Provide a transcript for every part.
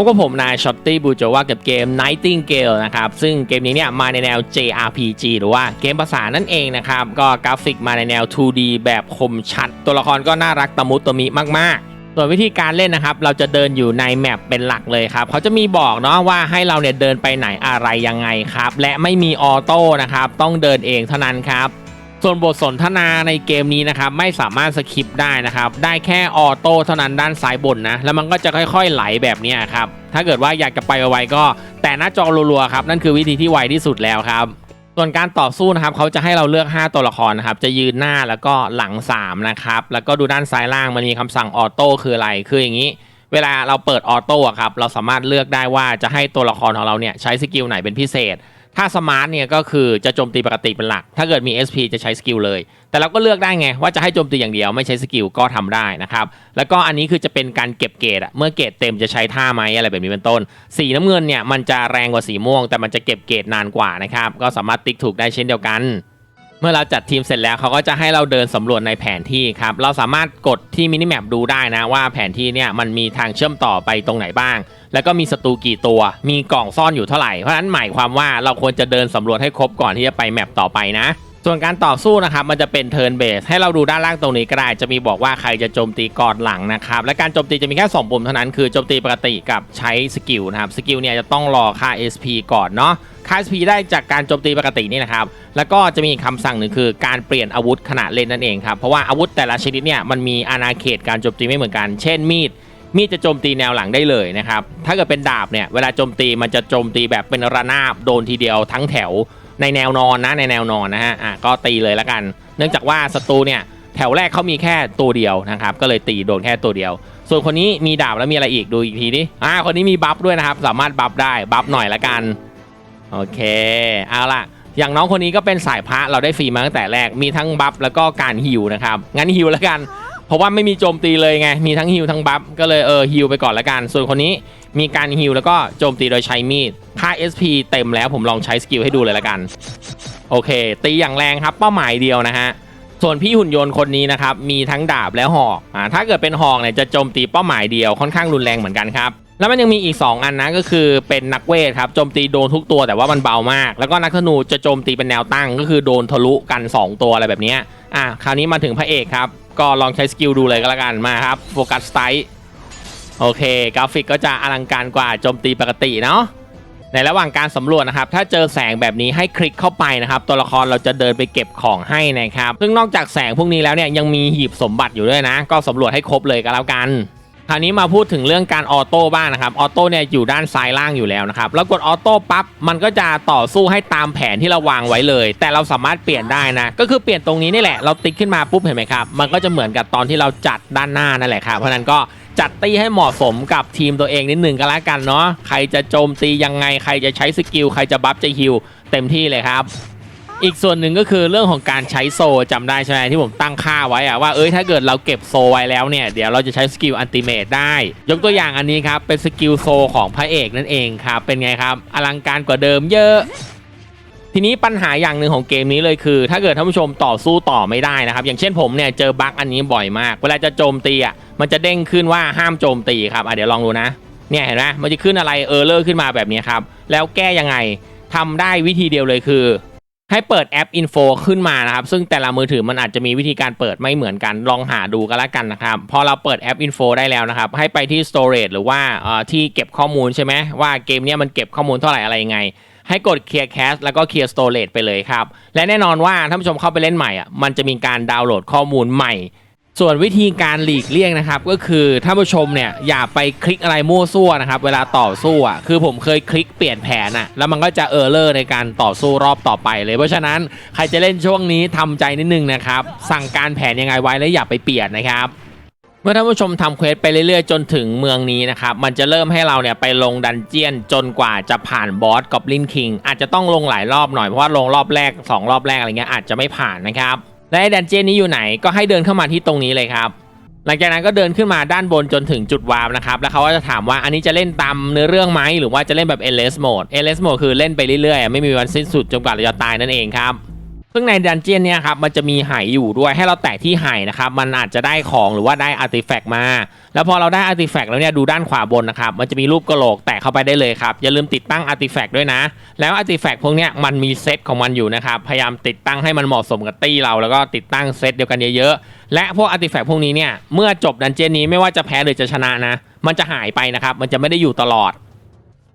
พบกับผมนายช็อตตี้บูโจว่ากับเกม Nightingale นะครับ ซึ่งเกมนี้เนี่ยมาในแนว JRPG หรือว่าเกมภาษานั่นเองนะครับ ก็กราฟิกมาในแนว 2D แบบคมชัด ตัวละครก็น่ารักตะมุตะมิมากๆส่วนวิธีการเล่นนะครับ เราจะเดินอยู่ในแมปเป็นหลักเลยครับเขาจะมีบอกเนาะว่าให้เราเนี่ยเดินไปไหนอะไรยังไงครับ และไม่มีออโต้นะครับ ต้องเดินเองเท่านั้นครับ ส่วนบทสนทนาในเกมนี้นะครับไม่สามารถสคิปได้นะครับ ได้แค่ออโต้เท่านั้นด้านซ้ายบนนะ แล้วมันก็จะค่อยๆไหลแบบนี้ครับ ถ้าเกิดว่าอยากจะไปไวๆก็ แต่หน้าจอรัวๆครับ นั่นคือวิธีที่ไวที่สุดแล้วครับ ส่วนการต่อสู้นะครับเขาจะให้เราเลือก 5 ตัวละครนะครับ จะยืนหน้าแล้วก็หลัง 3 นะครับ แล้วก็ดูด้านซ้ายล่างมันมีคำสั่งออโต้คืออะไรคืออย่างนี้ เวลาเราเปิดออโต้ครับเราสามารถเลือกได้ว่าจะให้ตัวละครของเราเนี่ยใช้สกิลไหนเป็นพิเศษ ถ้าสมาร์ทเนี่ยก็คือจะโจมตีปกติเป็นหลัก ถ้าเกิดมี SP จะใช้สกิลเลย แต่เราก็เลือกได้ไง ว่าจะให้โจมตีอย่างเดียวไม่ใช้สกิลก็ทำได้นะครับ แล้วก็อันนี้คือจะเป็นการเก็บเกรดอะเมื่อเกรดเต็มจะใช้ท่าไหมอะไรแบบนี้เป็นต้น สีน้ำเงินเนี่ยมันจะแรงกว่าสีม่วง แต่มันจะเก็บเกรดนานกว่านะครับ ก็สามารถติ๊กถูกได้เช่นเดียวกัน เมื่อเราจัดทีมเสร็จแล้วเขาก็จะให้เราเดินสำรวจในแผนที่ครับ เราสามารถกดที่มินิแมปดูได้นะว่าแผนที่เนี่ยมันมีทางเชื่อมต่อไปตรงไหนบ้าง แล้วก็มีศัตรูกี่ตัว มีกล่องซ่อนอยู่เท่าไหร่ เพราะฉะนั้นหมายความว่าเราควรจะเดินสำรวจให้ครบก่อนที่จะไปแมปต่อไปนะ ส่วนการต่อสู้นะครับมันจะเป็นเทิร์นเบสให้เราดูด้านล่างตรงนี้ก็ได้จะมีบอกว่าใครจะโจมตีก่อนหลังนะครับ และการโจมตีจะมีแค่สองปุ่มเท่านั้นคือโจมตีปกติกับใช้สกิลนะครับ สกิลเนี่ยจะต้องรอค่า SP ก่อนเนาะ ค่า SP ได้จากการโจมตีปกตินี่นะครับ แล้วก็จะมีอีกคำสั่งหนึ่งคือการเปลี่ยนอาวุธขณะเล่นนั่นเองครับ เพราะว่าอาวุธแต่ละชนิดเนี่ยมันมีอาณาเขตการโจมตีไม่เหมือนกัน เช่นมีด มีดจะโจมตีแนวหลังได้เลยนะครับ ถ้าเกิดเป็นดาบเนี่ยเวลาโจมตีมันจะโจมตีแบบเป็นระนาบโดนทีเดียวทั้งแถวในแนวนอนนะในแนวนอนนะฮะอะก็ตีเลยละกัน เนื่องจากว่าศัตรูเนี่ยแถวแรกเขามีแค่ตัวเดียวนะครับ ก็เลยตีโดนแค่ตัวเดียว ส่วนคนนี้มีดาบแล้วมีอะไรอีกดูอีกทีดิอ่าคนนี้มีบัฟด้วยนะครับ สามารถบัฟได้บัฟหน่อยละกัน โอเคเอาล่ะอย่างน้องคนนี้ก็เป็นสายพระเราได้ฟรีมาตั้งแต่แรกมีทั้งบัฟแล้วก็การฮิวนะครับงั้นฮิวแล้วกัน เพราะว่าไม่มีโจมตีเลยไงมีทั้งฮิวทั้งบัฟก็เลยเออฮิวไปก่อนละกัน ส่วนคนนี้มีการฮิวแล้วก็โจมตีโดยใช้มีดค่า SP เต็มแล้วผมลองใช้สกิลให้ดูเลยละกันโอเค ตีอย่างแรงครับเป้าหมายเดียวนะฮะส่วนพี่หุ่นยนต์คนนี้นะครับมีทั้งดาบและหอกอ่าถ้าเกิดเป็นหอกเนี่ยจะโจมตีเป้าหมายเดียวค่อนข้างรุนแรงเหมือนกันครับ แล้วมันยังมีอีก 2 อันนะก็คือเป็นนักเวทครับโจมตีโดนทุกตัวแต่ว่ามันเบามาก แล้วก็นักธนูจะโจมตีเป็นแนวตั้ง ก็คือโดนทะลุกัน 2 ตัวอะไรแบบนี้อะคราวนี้มาถึงพระเอกครับ ก็ลองใช้สกิลดูเลยก็แล้วกันมาครับโฟกัสสไตล์โอเค กราฟิกก็จะอลังการกว่าโจมตีปกติเนาะในระหว่างการสำรวจนะครับ ถ้าเจอแสงแบบนี้ให้คลิกเข้าไปนะครับ ตัวละครเราจะเดินไปเก็บของให้นะครับ ซึ่งนอกจากแสงพวกนี้แล้วเนี่ยยังมีหีบสมบัติอยู่ด้วยนะ ก็สำรวจให้ครบเลยก็แล้วกัน คราวนี้มาพูดถึงเรื่องการออโต้บ้างนะครับออโต้เนี่ยอยู่ด้านซ้ายล่างอยู่แล้วนะครับแล้วกดออโต้ปั๊บมันก็จะต่อสู้ให้ตามแผนที่เราวางไว้เลย แต่เราสามารถเปลี่ยนได้นะ ก็คือเปลี่ยนตรงนี้นี่แหละเราติ๊กขึ้นมาปุ๊บเห็นไหมครับมันก็จะเหมือนกับตอนที่เราจัดด้านหน้านั่นแหละครับเพราะฉะนั้นก็จัดตีให้เหมาะสมกับทีมตัวเองนิดหนึ่งก็แล้วกันเนาะใครจะโจมตียังไงใครจะใช้สกิลใครจะบัฟจะฮิลเต็มที่เลยครับ อีกส่วนหนึ่งก็คือเรื่องของการใช้โซจำได้ใช่ไหมที่ผมตั้งค่าไว้อะว่าเอ้ยถ้าเกิดเราเก็บโซไว้แล้วเนี่ยเดี๋ยวเราจะใช้สกิลอันติเมตได้ ยกตัวอย่างอันนี้ครับเป็นสกิลโซของพระเอกนั่นเองครับเป็นไงครับอลังการกว่าเดิมเยอะทีนี้ปัญหาอย่างหนึ่งของเกมนี้เลยคือ ถ้าเกิดท่านผู้ชมต่อสู้ต่อไม่ได้นะครับ อย่างเช่นผมเนี่ยเจอบั๊กอันนี้บ่อยมาก เวลาจะโจมตีอะมันจะเด้งขึ้นว่าห้ามโจมตีครับอะเดี๋ยวลองดูนะเนี่ยเห็นไหมมันจะขึ้นอะไรเออร์เลอร์ขึ้นมาแบบนี้ครับแล้วแก้ยังไงทำได้วิธีเดียวเลยคือ ให้เปิดแอปอินโฟขึ้นมานะครับ ซึ่งแต่ละมือถือมันอาจจะมีวิธีการเปิดไม่เหมือนกัน ลองหาดูกันละกันนะครับ พอเราเปิดแอปอินโฟได้แล้วนะครับ ให้ไปที่ Storage หรือว่าที่เก็บข้อมูลใช่ไหมว่าเกมนี้มันเก็บข้อมูลเท่าไหร่อะไรยังไง ให้กด Clear Cache แล้วก็ Clear Storage ไปเลยครับ และแน่นอนว่าท่านผู้ชมเข้าไปเล่นใหม่อะมันจะมีการดาวน์โหลดข้อมูลใหม่ ส่วนวิธีการหลีกเลี่ยงนะครับ ก็คือท่านผู้ชมเนี่ยอย่าไปคลิกอะไรมั่วซั่วนะครับ เวลาต่อสู้อะคือผมเคยคลิกเปลี่ยนแผนอะแล้วมันก็จะเออร์เลอร์ในการต่อสู้รอบต่อไปเลย เพราะฉะนั้นใครจะเล่นช่วงนี้ทำใจนิดนึงนะครับ สั่งการแผนยังไงไว้แล้วอย่าไปเปลี่ยนนะครับเมื่อท่านผู้ชมทำเควสไปเรื่อยๆ จนถึงเมืองนี้นะครับ มันจะเริ่มให้เราเนี่ยไปลงดันเจียนจนกว่าจะผ่านบอสกอบลินคิงอาจจะต้องลงหลายรอบหน่อยเพราะว่าลงรอบแรก 2 รอบแรกอะไรเงี้ยอาจจะไม่ผ่านนะครับ และไอ้ดันเจียนนี้อยู่ไหนก็ให้เดินเข้ามาที่ตรงนี้เลยครับ หลังจากนั้นก็เดินขึ้นมาด้านบนจนถึงจุดวาร์ปนะครับแล้วเขาก็จะถามว่าอันนี้จะเล่นตามเนื้อเรื่องไหมหรือว่าจะเล่นแบบ LS mode LS mode คือเล่นไปเรื่อยๆ ไม่มีวันสิ้นสุดจนกว่าเราจะตายนั่นเองครับ ซึ่งในดันเจียนเนี่ยครับมันจะมีไหอยู่ด้วยให้เราแตะที่ไหนะครับมันอาจจะได้ของหรือว่าได้อาร์ติแฟกต์มา แล้วพอเราได้อาร์ติแฟกต์แล้วเนี่ยดูด้านขวาบนนะครับมันจะมีรูปกระโหลกแตะเข้าไปได้เลยครับอย่าลืมติดตั้งอาร์ติแฟกต์ด้วยนะ แล้วอาร์ติแฟกต์พวกเนี้ยมันมีเซตของมันอยู่นะครับพยายามติดตั้งให้มันเหมาะสมกับตี้เราแล้วก็ติดตั้งเซตเดียวกันเยอะๆและพวกอาร์ติแฟกต์พวกนี้เนี่ยเมื่อจบดันเจียนนี้ไม่ว่าจะแพ้หรือจะชนะนะ มันจะหายไปนะครับมันจะไม่ได้อยู่ตลอด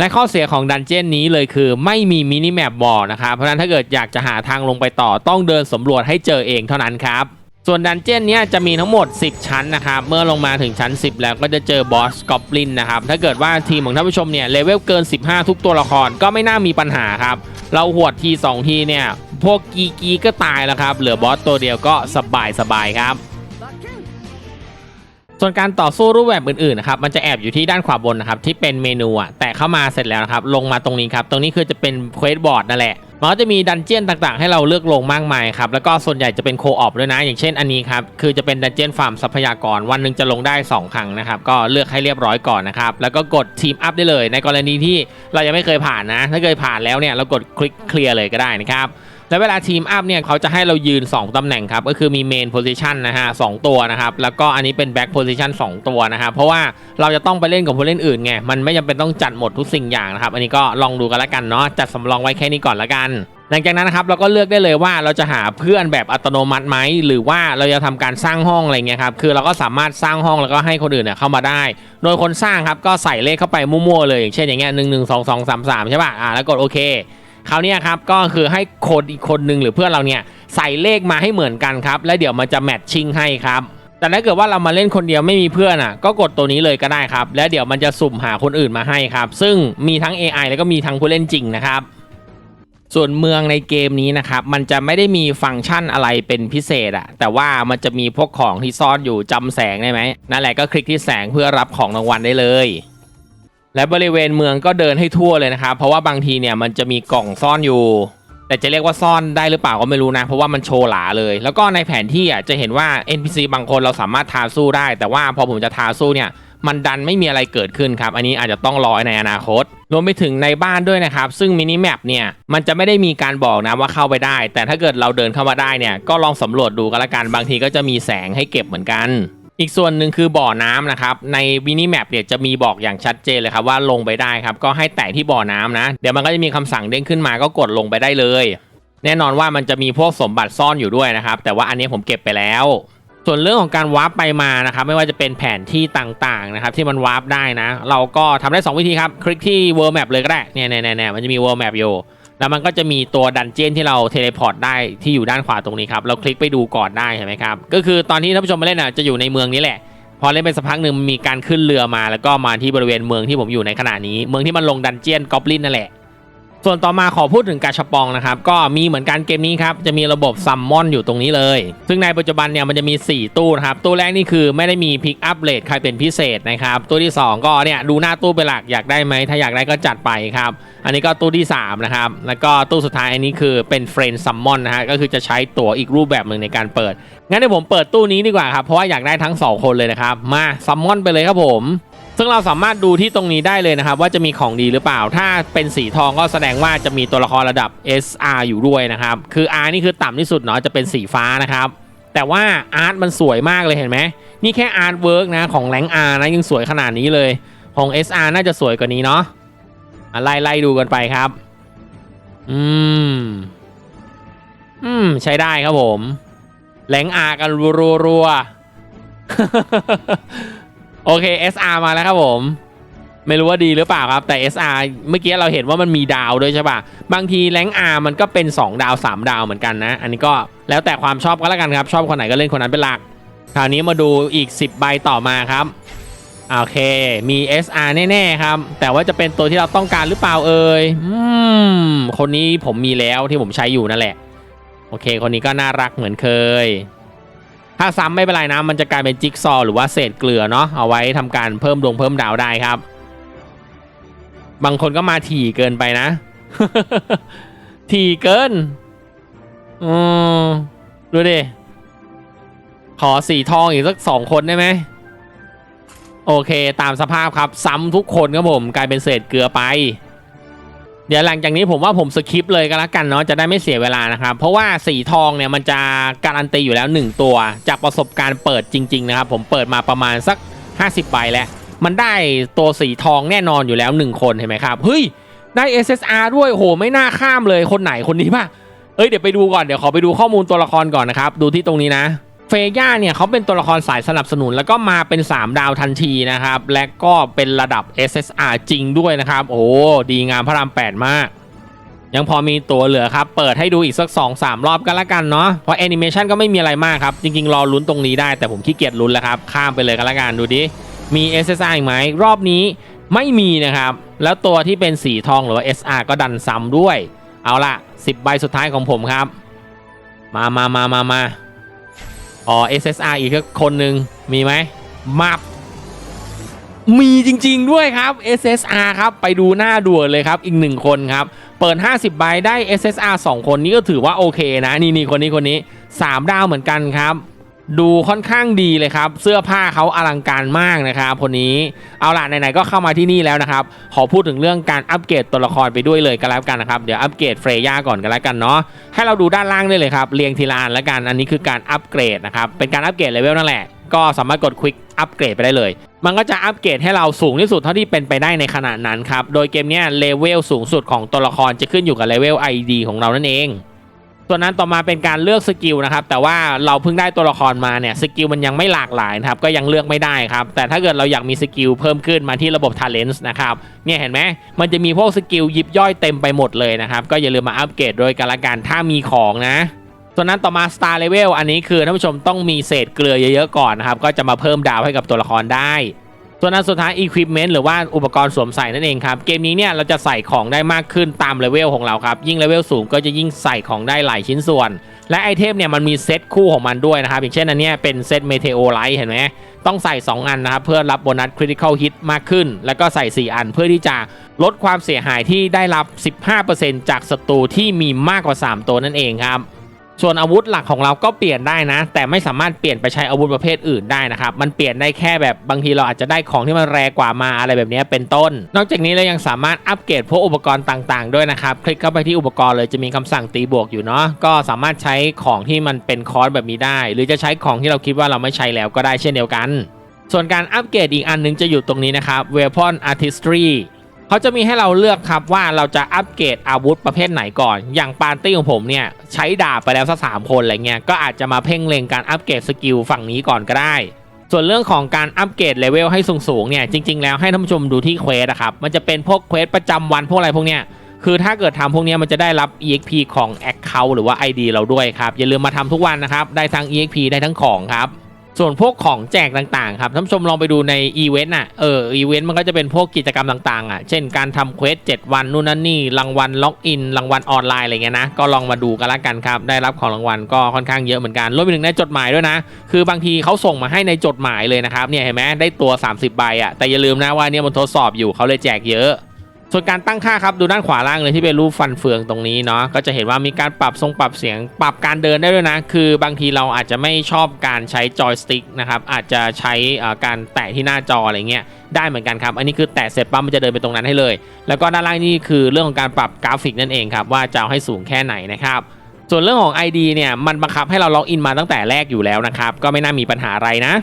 และข้อเสียของดันเจี้ยนนี้เลยคือไม่มีมินิแมปบอกนะครับ เพราะฉะนั้นถ้าเกิดอยากจะหาทางลงไปต่อต้องเดินสำรวจให้เจอเองเท่านั้นครับ ส่วนดันเจี้ยนนี้จะมีทั้งหมด 10 ชั้นนะครับ เมื่อลงมาถึงชั้น 10 แล้วก็จะเจอบอสกอบลินนะครับ ถ้าเกิดว่าทีมของท่านผู้ชมเนี่ยเลเวลเกิน 15 ทุกตัวละครก็ไม่น่ามีปัญหาครับ เราหวดที 2 ทีเนี่ยพวกกีกีก็ตายแล้วครับ เหลือบอสตัวเดียวก็สบายสบายครับ ส่วนการต่อสู้รูปแบบอื่นๆนะครับมันจะแอบอยู่ที่ด้านขวาบนนะครับที่เป็นเมนูอะแต่เข้ามาเสร็จแล้วนะครับลงมาตรงนี้ครับตรงนี้คือจะเป็นเควสบอร์ดนั่นแหละมันก็จะมีดันเจียนต่างๆ ให้เราเลือกลงมากมายครับแล้วก็ส่วนใหญ่จะเป็นโคออปด้วยนะ อย่างเช่นอันนี้ครับคือจะเป็นดันเจียนฟาร์มทรัพยากรวันหนึ่งจะลงได้ 2 ครั้งนะครับก็เลือกให้เรียบร้อยก่อนนะครับแล้วก็กดทีมอัพได้เลย ในกรณีที่เรายังไม่เคยผ่านนะ ถ้าเคยผ่านแล้วเนี่ยเรากดคลิกเคลียร์เลยก็ได้นะครับ แล้วเวลาทีมอัพเนี่ยเขาจะให้เรายืน 2 ตำแหน่งครับ ก็คือมีเมนโพซิชันนะฮะสตัวนะครับ แล้วก็อันนี้เป็นแบ็กโพซิชัน2ตัวนะครับเพราะว่าเราจะต้องไปเล่นกับผู้เล่นอื่นไง มันไม่จำเป็นต้องจัดหมดทุกสิ่งอย่างนะครับ อันนี้ก็ลองดูกันละกันเนาะ จัดสำรองไว้แค่นี้ก่อนละกันหลังจากนั้นนะครับเราก็เลือกได้เลยว่าเราจะหาเพื่อนแบบอัตโนมัติไหมหรือว่าเราจะทำการสร้างห้องอะไรเงี้ยครับคือเราก็สามารถสร้างห้องแล้วก็ให้คนอื่นเนี่ยเข้ามาได้ โดยคนสร้างครับก็ใส่เลขเข้าไปมั่วๆเลยอย่างเช่นอย่างเงี้ยหนึ่งหนึ่งสองสองสามสามใช่ป่ะอ่าแล้วกดโอเค คราวนี้ครับก็คือให้คนอีกคนหนึ่งหรือเพื่อนเราเนี่ยใส่เลขมาให้เหมือนกันครับ แล้วเดี๋ยวมันจะแมทชิ่งให้ครับแต่ถ้าเกิดว่าเรามาเล่นคนเดียวไม่มีเพื่อนอะก็กดตัวนี้เลยก็ได้ครับ แล้วเดี๋ยวมันจะสุ่มหาคนอื่นมาให้ครับ ซึ่งมีทั้ง AI แล้วก็มีทั้งผู้เล่นจริงนะครับส่วนเมืองในเกมนี้นะครับ มันจะไม่ได้มีฟังก์ชันอะไรเป็นพิเศษอะแต่ว่ามันจะมีพวกของที่ซ่อนอยู่จำแสงได้ไหมนั่นแหละก็คลิกที่แสงเพื่อรับของรางวัลได้เลย และบริเวณเมืองก็เดินให้ทั่วเลยนะครับ เพราะว่าบางทีเนี่ยมันจะมีกล่องซ่อนอยู่ แต่จะเรียกว่าซ่อนได้หรือเปล่าก็ไม่รู้นะ เพราะว่ามันโชว์หลาเลย แล้วก็ในแผนที่อะจะเห็นว่า NPC บางคนเราสามารถทาสู้ได้ แต่ว่าพอผมจะทาสู้เนี่ยมันดันไม่มีอะไรเกิดขึ้นครับ อันนี้อาจจะต้องรอในอนาคต รวมไปถึงในบ้านด้วยนะครับ ซึ่งมินิแมปเนี่ย มันจะไม่ได้มีการบอกนะว่าเข้าไปได้ แต่ถ้าเกิดเราเดินเข้ามาได้เนี่ย ก็ลองสำรวจดูกันละกัน บางทีก็จะมีแสงให้เก็บเหมือนกัน อีกส่วนหนึ่งคือบ่อน้ำนะครับ ในมินิแมปเนี่ยจะมีบอกอย่างชัดเจนเลยครับว่าลงไปได้ครับ ก็ให้แตะที่บ่อน้ำนะ เดี๋ยวมันก็จะมีคำสั่งเด้งขึ้นมาก็กดลงไปได้เลย แน่นอนว่ามันจะมีพวกสมบัติซ่อนอยู่ด้วยนะครับ แต่ว่าอันนี้ผมเก็บไปแล้ว ส่วนเรื่องของการวาร์ปไปมานะครับ ไม่ว่าจะเป็นแผนที่ต่างๆนะครับ ที่มันวาร์ปได้นะ เราก็ทำได้ 2 วิธีครับ คลิกที่ World Map เลยก็ได้เนี่ยเนี่ยเนี่ยมันจะมี World Map อยู่ แล้วมันก็จะมีตัวดันเจียนที่เราเทเลพอร์ตได้ที่อยู่ด้านขวาตรงนี้ครับ เราคลิกไปดูก่อนได้เห็นไหมครับ ก็คือตอนที่ท่านผู้ชมมาเล่นอะจะอยู่ในเมืองนี้แหละ พอเล่นไปสักพักหนึ่งมีการขึ้นเรือมา แล้วก็มาที่บริเวณเมืองที่ผมอยู่ในขณะนี้ เมืองที่มันลงดันเจียนกอบลินนั่นแหละ ส่วนต่อมาขอพูดถึงกาชาปองนะครับ ก็มีเหมือนกันเกมนี้ครับ จะมีระบบซัมมอนอยู่ตรงนี้เลย ซึ่งในปัจจุบันเนี่ยมันจะมี 4 ตู้นะครับ ตู้แรกนี่คือไม่ได้มีพิกอัพเลทใครเป็นพิเศษนะครับ ตู้ที่ 2 ก็เนี่ยดูหน้าตู้เป็นหลักอยากได้ไหม ถ้าอยากได้ก็จัดไปครับ อันนี้ก็ตู้ที่ 3 นะครับ แล้วก็ตู้สุดท้ายอันนี้คือเป็นเฟรนด์ซัมมอนนะฮะก็คือจะใช้ตั๋วอีกรูปแบบหนึ่งในการเปิดงั้นเดี๋ยวผมเปิดตู้นี้ดีกว่าครับเพราะว่าอยากได้ทั้ง 2 คนเลยนะครับมาซัมมอนไปเลยครับผม ซึ่งเราสามารถดูที่ตรงนี้ได้เลยนะครับ ว่าจะมีของดีหรือเปล่า ถ้าเป็นสีทองก็แสดงว่าจะมีตัวละครระดับ SR อยู่ด้วยนะครับ คือ R นี่คือต่ำที่สุดเนาะจะเป็นสีฟ้านะครับ แต่ว่าอาร์ตมันสวยมากเลยเห็นไหมนี่แค่อาร์ตเวิร์กนะของแรงอาร์นะยังสวยขนาดนี้เลย ของ SR น่าจะสวยกว่านี้เนาะไล่ไล่ดูกันไปครับ อืม อืม ใช้ได้ครับผมแรงอาร์กันรัวๆ โอเค SR มาแล้วครับผม ไม่รู้ว่าดีหรือเปล่าครับแต่ SR เมื่อกี้เราเห็นว่ามันมีดาวด้วยใช่ปะบางทีแรงอามันก็เป็น 2 ดาว 3 ดาวเหมือนกันนะ อันนี้ก็แล้วแต่ความชอบก็แล้วกันครับ ชอบคนไหนก็เล่นคนนั้นเป็นหลัก คราวนี้มาดูอีก 10 ใบต่อมาครับโอเค มี SR แน่ๆครับ แต่ว่าจะเป็นตัวที่เราต้องการหรือเปล่าเอ่ยอืม คนนี้ผมมีแล้วที่ผมใช้อยู่นั่นแหละ โอเค คนนี้ก็น่ารักเหมือนเคย ถ้าซ้ำไม่เป็นไรนะ มันจะกลายเป็นจิ๊กซอหรือว่าเศษเกลือเนาะเอาไว้ทำการเพิ่มดวงเพิ่มดาวได้ครับ บางคนก็มาถี่เกินไปนะ ถี่เกินอืมดูดิขอสีทองอีกสักสองคนได้ไหมโอเค ตามสภาพครับ ซ้ำทุกคนครับผม กลายเป็นเศษเกลือไป เดี๋ยวหลังจากนี้ผมว่าผมสคิปเลยก็แล้วกันเนาะจะได้ไม่เสียเวลานะครับ เพราะว่าสีทองเนี่ยมันจะการันตีอยู่แล้ว 1 ตัว จากประสบการณ์เปิดจริง ๆ นะครับ ผมเปิดมาประมาณสัก 50ใบแล้ว มันได้ตัวสีทองแน่นอนอยู่แล้ว 1 คนเห็นไหมครับเฮ้ยได้ SSR ด้วยโหไม่น่าข้ามเลยคนไหนคนนี้ป่ะเอ้ยเดี๋ยวไปดูก่อนเดี๋ยวขอไปดูข้อมูลตัวละครก่อนนะครับดูที่ตรงนี้นะ เฟย่าเนี่ยเขาเป็นตัวละครสายสนับสนุน แล้วก็มาเป็น 3 ดาวทันทีนะครับ และก็เป็นระดับ SSR จริงด้วยนะครับ โอ้ดีงามพระราม 8 มาก ยังพอมีตัวเหลือครับ เปิดให้ดูอีกสัก 2 3 รอบก็แล้วกันเนาะเพราะแอนิเมชันก็ไม่มีอะไรมากครับ จริงๆ รอลุ้นตรงนี้ได้แต่ผมขี้เกียจลุ้นแล้วครับ ข้ามไปเลยก็แล้วกันดูดิมี SSR อีกไหมรอบนี้ไม่มีนะครับ แล้วตัวที่เป็นสีทองหรือว่า SR ก็ดันซ้ำด้วย เอาล่ะ10 ใบสุดท้ายของผมครับ มามามามามา อ๋อ SSR อีกคนหนึ่งมีไหมมับมีจริง ๆ ด้วยครับ SSR ครับไปดูหน้าด่วนเลยครับอีกหนึ่งคนครับ เปิด 50ใบได้ SSR 2 คนนี้ก็ถือว่าโอเคนะ นี่นี่คนนี้คนนี้ 3 ดาวเหมือนกันครับ ดูค่อนข้างดีเลยครับ เสื้อผ้าเขาอลังการมากนะครับคนนี้เอาล่ะไหนๆก็เข้ามาที่นี่แล้วนะครับ ขอพูดถึงเรื่องการอัปเกรดตัวละครไปด้วยเลยก็แล้วกันนะครับ เดี๋ยวอัปเกรดเฟรย่าก่อนกันแล้วกันเนาะให้เราดูด้านล่างได้เลยครับเรียงทีละอันแล้วกันอันนี้คือการอัปเกรดนะครับเป็นการอัปเกรดเลเวลนั่นแหละก็สามารถกดควิกอัปเกรดไปได้เลย มันก็จะอัปเกรดให้เราสูงที่สุดเท่าที่เป็นไปได้ในขณะนั้นครับ โดยเกมนี้เลเวลสูงสุดของตัวละครจะขึ้นอยู่กับเลเวล ID ของเรานั่นเอง ส่วนนั้นต่อมาเป็นการเลือกสกิลนะครับแต่ว่าเราเพิ่งได้ตัวละครมาเนี่ยสกิลมันยังไม่หลากหลายนะครับก็ยังเลือกไม่ได้ครับแต่ถ้าเกิดเราอยากมีสกิลเพิ่มขึ้นมาที่ระบบ Talents นะครับเนี่ยเห็นไหมมันจะมีพวกสกิลยิบย่อยเต็มไปหมดเลยนะครับก็อย่าลืมมาอัปเกรดโดยกันละกันถ้ามีของนะส่วนนั้นต่อมา Star Level อันนี้คือท่านผู้ชมต้องมีเศษเกลือเยอะๆก่อนนะครับก็จะมาเพิ่มดาวให้กับตัวละครได้ ส่วนอันสุดท้าย Equipment หรือว่าอุปกรณ์สวมใส่นั่นเองครับ เกมนี้เนี่ยเราจะใส่ของได้มากขึ้นตามเลเวลของเราครับ ยิ่งเลเวลสูงก็จะยิ่งใส่ของได้หลายชิ้นส่วน และไอเทมเนี่ยมันมีเซตคู่ของมันด้วยนะครับ อย่างเช่นอันนี้เป็นเซต Meteorite เห็นไหมต้องใส่ 2 อันนะครับ เพื่อรับโบนัส Critical Hit มากขึ้น แล้วก็ใส่ 4 อันเพื่อที่จะลดความเสียหายที่ได้รับ 15%จากศัตรูที่มีมากกว่า 3 ตัวนั่นเองครับ ส่วนอาวุธหลักของเราก็เปลี่ยนได้นะ แต่ไม่สามารถเปลี่ยนไปใช้อาวุธประเภทอื่นได้นะครับมันเปลี่ยนได้แค่แบบบางทีเราอาจจะได้ของที่มันแรงกว่ามาอะไรแบบนี้เป็นต้น นอกจากนี้เรายังสามารถอัปเกรดพวกอุปกรณ์ต่างๆ ด้วยนะครับ คลิกเข้าไปที่อุปกรณ์เลยจะมีคำสั่งตีบวกอยู่เนาะก็สามารถใช้ของที่มันเป็นคอร์สแบบนี้ได้ หรือจะใช้ของที่เราคิดว่าเราไม่ใช้แล้วก็ได้เช่นเดียวกัน ส่วนการอัปเกรดอีกอันหนึงจะอยู่ตรงนี้นะครับ Weapon Artistry เขาจะมีให้เราเลือกครับว่าเราจะอัปเกรดอาวุธประเภทไหนก่อน อย่างปาร์ตี้ของผมเนี่ยใช้ดาบไปแล้วสักสามคนอะไรเงี้ยก็อาจจะมาเพ่งเล็งการอัปเกรดสกิลฝั่งนี้ก่อนก็ได้ส่วนเรื่องของการอัปเกรดเลเวลให้สูงๆเนี่ยจริงๆแล้วให้ท่านผู้ชมดูที่เควสอะครับมันจะเป็นพวกเควสประจำวันพวกอะไรพวกเนี้ยคือถ้าเกิดทำพวกเนี้ยมันจะได้รับ EXP ของ Account หรือว่า ID เราด้วยครับ อย่าลืมมาทำทุกวันนะครับ ได้ทั้ง EXP ได้ทั้งของครับ ส่วนพวกของแจกต่างๆครับท่านผู้ชมลองไปดูในอีเวนต์อะเอออีเวนต์มันก็จะเป็นพวกกิจกรรมต่างๆอะเช่นการทำเควส7วันนู่นนั่นนี่รางวัลล็อกอินรางวัลออนไลน์อะไรเงี้ยนะก็ลองมาดูกันละกันครับ ได้รับของรางวัลก็ค่อนข้างเยอะเหมือนกันรวมไปถึงในจดหมายด้วยนะ คือบางทีเขาส่งมาให้ในจดหมายเลยนะครับเนี่ยเห็นไหมได้ตัว 30ใบอะแต่อย่าลืมนะว่าเนี่ยมันทดสอบอยู่เขาเลยแจกเยอะ ส่วนการตั้งค่าครับดูด้านขวาล่างเลยที่เป็นรูปฟันเฟืองตรงนี้เนาะก็จะเห็นว่ามีการปรับทรงปรับเสียงปรับการเดินได้ด้วยนะ คือบางทีเราอาจจะไม่ชอบการใช้จอยสติ๊กนะครับอาจจะใช้อ่าการแตะที่หน้าจออะไรเงี้ยได้เหมือนกันครับ อันนี้คือแตะเสร็จปั๊บมันจะเดินไปตรงนั้นให้เลย แล้วก็ด้านล่างนี่คือเรื่องของการปรับกราฟิกนั่นเองครับว่าจะเอาให้สูงแค่ไหนนะครับส่วนเรื่องของ ID เนี่ยมันบังคับให้เราล็อกอินมาตั้งแต่แรกอยู่แล้วนะครับก็ไม่น่ามีปัญหาอะไรนะ